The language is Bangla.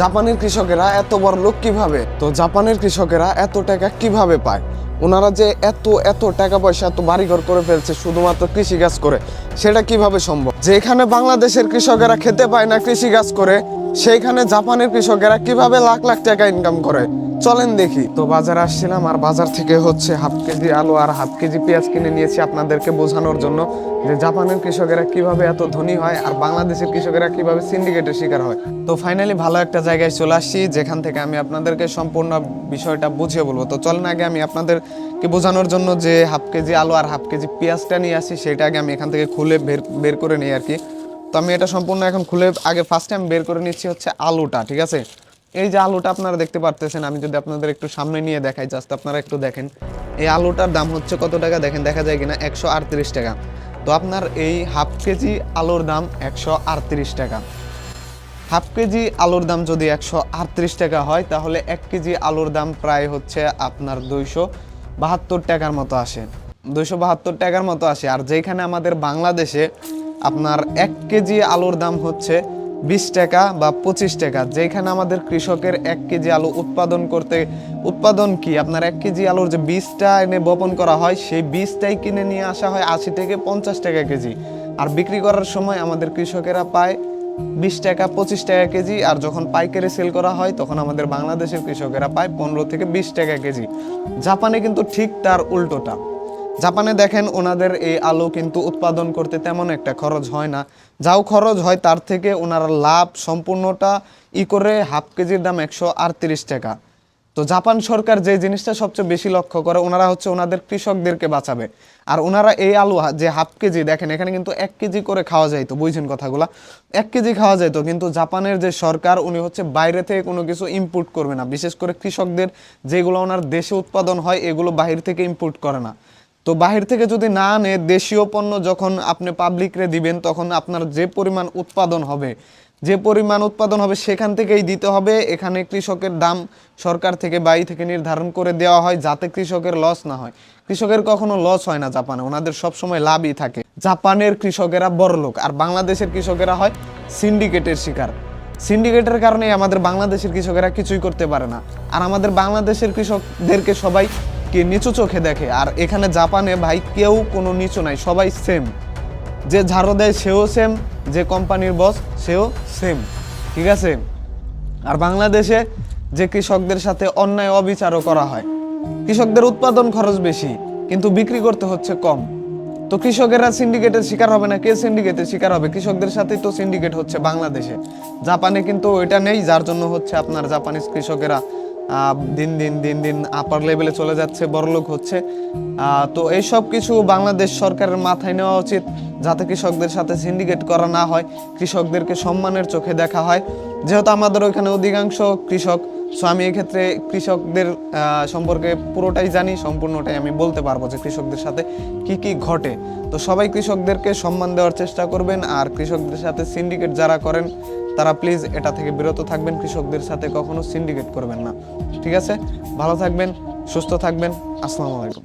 জাপানের কৃষকেরা এত বড় লোক কীভাবে? তো জাপানের কৃষকেরা এত টাকা কীভাবে পায়? ওনারা যে এত এত টাকা পয়সা, এত বাড়িঘর করে ফেলছে, শুধুমাত্র কৃষিকাজ করে, সেটা কীভাবে সম্ভব? যে এখানে বাংলাদেশের কৃষকেরা খেতে পায় না কৃষিকাজ করে, সেইখানে জাপানের কৃষকেরা কীভাবে লাখ লাখ টাকা ইনকাম করে? চলেন দেখি। তো বাজার আসছিলাম আর বাজার থেকে হচ্ছে হাফ কেজি আলু আর হাফ কেজি পেঁয়াজ কিনে নিয়েছি আপনাদেরকে বোঝানোর জন্য যে জাপানের কৃষকেরা কীভাবে এত ধনী হয় আর বাংলাদেশের কৃষকেরা কীভাবে সিন্ডিকেটের শিকার হয়। তো ফাইনালি ভালো একটা জায়গায় চলে আসছি, যেখান থেকে আমি আপনাদেরকে সম্পূর্ণ বিষয়টা বুঝিয়ে বলব। তো চলেন আগে আমি আপনাদেরকে বোঝানোর জন্য যে হাফ কেজি আলু আর হাফ কেজি পেঁয়াজটা নিয়ে আসি সেটা আগে আমি এখান থেকে খুলে বের বের করে নিই আর কি। তো আমি এটা সম্পূর্ণ এখন খুলে আগে ফার্স্ট টাইম বের করে নিচ্ছি হচ্ছে আলুটা, ঠিক আছে? এই যে আলুটা আপনারা দেখতে পারতেছেন, আমি যদি আপনাদের একটু সামনে নিয়ে দেখাই জাস্ট আপনারা একটু দেখেন। এই আলুটার দাম হচ্ছে কত টাকা? দেখেন, দেখা যায় কিনা, একশো আটত্রিশ টাকা। তো আপনার এই হাফ কেজি আলুর দাম একশো আটত্রিশ টাকা। হাফ কেজি আলুর দাম যদি একশো আটত্রিশ টাকা হয়, তাহলে এক কেজি আলুর দাম প্রায় হচ্ছে আপনার দুইশো বাহাত্তর টাকার মতো আসে। দুইশো বাহাত্তর টাকার মতো আসে। আর যেখানে আমাদের বাংলাদেশে আপনার এক কেজি আলুর দাম হচ্ছে বিশ টাকা বা পঁচিশ টাকা। যেখানে আমাদের কৃষকের এক কেজি আলু উৎপাদন করতে, উৎপাদন কি? আপনার এক কেজি আলুর যে বীজটা এনে বপন করা হয়, সেই বীজটাই কিনে নিয়ে আসা হয় আশি থেকে পঞ্চাশ টাকা কেজি। আর বিক্রি করার সময় আমাদের কৃষকেরা পায় বিশ টাকা, পঁচিশ টাকা কেজি। আর যখন পাইকারি সেল করা হয়, তখন আমাদের বাংলাদেশের কৃষকেরা পায় পনেরো থেকে বিশ টাকা কেজি। জাপানে কিন্তু ঠিক তার উল্টোটা। জাপানে দেখেন ওনাদের এই আলু কিন্তু উৎপাদন করতে তেমন একটা খরচ হয় না। যাও খরচ হয় তার থেকে ওনারা লাভ সম্পূর্ণটা ই করে হাফ কেজির দাম একশো আটত্রিশ টাকা। তো জাপান সরকার যে জিনিসটা সবচেয়ে বেশি লক্ষ্য করে, ওনারা হচ্ছে ওনাদের কৃষকদেরকে বাঁচাবে। আর ওনারা এই আলু যে হাফ কেজি, দেখেন এখানে কিন্তু এক কেজি করে খাওয়া যাইতো বুঝছেন কথাগুলা। এক কেজি খাওয়া যাইতো, কিন্তু জাপানের যে সরকার, উনি হচ্ছে বাইরে থেকে কোনো কিছু ইম্পোর্ট করবে না। বিশেষ করে কৃষকদের যেগুলো ওনার দেশে উৎপাদন হয়, এগুলো বাহির থেকে ইম্পোর্ট করে না। তো বাহির থেকে যদি না আনে, দেশীয় পণ্য যখন আপনি পাবলিকরে দিবেন, তখন আপনার যে পরিমাণ উৎপাদন হবে, যে পরিমাণ উৎপাদন হবে সেখান থেকেই দিতে হবে। এখানে কৃষকের দাম সরকার থেকে, বাই থেকে নির্ধারণ করে দেওয়া হয় যাতে কৃষকের লস না হয়। কৃষকের কখনো লস হয় না জাপানে, ওনাদের সবসময় লাভই থাকে। জাপানের কৃষকেরা বড় লোক, আর বাংলাদেশের কৃষকেরা হয় সিন্ডিকেটের শিকার। সিন্ডিকেটের কারণে আমাদের বাংলাদেশের কৃষকেরা কিছুই করতে পারে না। আর আমাদের বাংলাদেশের কৃষকদেরকে সবাই কি নিচু চোখে দেখে? আর এখানে জাপানে ভাই কেউ কোনো নিচু নাই, সবাই সেম যে ঝাড়ো দেয় সেও সেম যে কোম্পানির বস সেও সেম ঠিক আছে? আর বাংলাদেশে যে কৃষকদের সাথে অন্যায় অবিচারও করা হয়, কৃষকদের উৎপাদন খরচ বেশি, কিন্তু বিক্রি করতে হচ্ছে কম। তো কৃষকেরা সিন্ডিকেটের শিকার হবে না, কে সিন্ডিকেটের শিকার হবে? কৃষকদের সাথেই তো সিন্ডিকেট হচ্ছে বাংলাদেশে। জাপানে কিন্তু ওইটা নেই, যার জন্য হচ্ছে আপনার জাপানিজ কৃষকেরা দিন দিন দিন দিন আপার লেভেলে চলে যাচ্ছে, বড়লোক হচ্ছে। তো এইসব কিছু বাংলাদেশ সরকারের মাথায় নেওয়া উচিত যাতে কৃষকদের সাথে সিন্ডিকেট করা না হয়, কৃষকদেরকে সম্মানের চোখে দেখা হয়। যেহেতু আমাদের ওইখানে অধিকাংশ কৃষক সো আমি এক্ষেত্রে কৃষকদের সম্পর্কে পুরোটাই জানি, সম্পূর্ণটাই আমি বলতে পারব যে কৃষকদের সাথে কি কি ঘটে। তো সবাই কৃষকদেরকে সম্মান দেওয়ার চেষ্টা করবেন, আর কৃষকদের সাথে সিন্ডিকেট যারা করেন, তারা প্লিজ এটা থেকে বিরত থাকবেন, কৃষকদের সাথে কখনো সিন্ডিকেট করবেন না। ঠিক আছে? ভালো থাকবেন, সুস্থ থাকবেন, আসসালামু আলাইকুম।